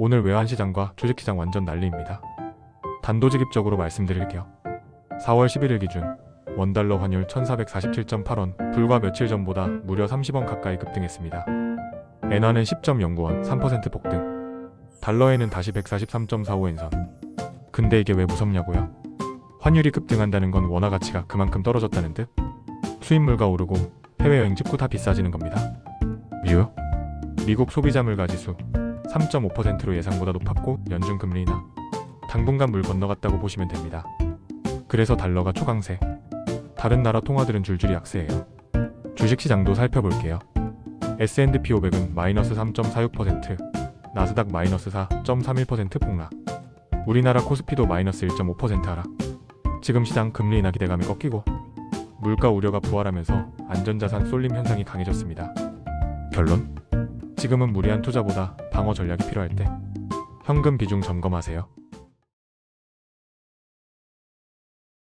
오늘 외환시장과 주식시장 완전 난리입니다. 단도직입적으로 말씀드릴게요. 4월 11일 기준 원달러 환율 1447.8원, 불과 며칠 전보다 무려 30원 가까이 급등했습니다. 엔화는 10.09원, 3% 폭등. 달러에는 다시 143.45엔선. 근데 이게 왜 무섭냐고요? 환율이 급등한다는 건 원화 가치가 그만큼 떨어졌다는 듯? 수입물가 오르고 해외여행 직구 다 비싸지는 겁니다. 미유? 미국 소비자 물가 지수 3.5%로 예상보다 높았고 연준 금리 인하 당분간 물 건너갔다고 보시면 됩니다. 그래서 달러가 초강세. 다른 나라 통화들은 줄줄이 약세예요. 주식시장도 살펴볼게요. S&P 500은 마이너스 3.46%, 나스닥 마이너스 4.31% 폭락. 우리나라 코스피도 마이너스 1.5% 하락. 지금 시장 금리 인하 기대감이 꺾이고 물가 우려가 부활하면서 안전자산 쏠림 현상이 강해졌습니다. 결론? 지금은 무리한 투자보다 방어 전략이 필요할 때 현금 비중 점검하세요.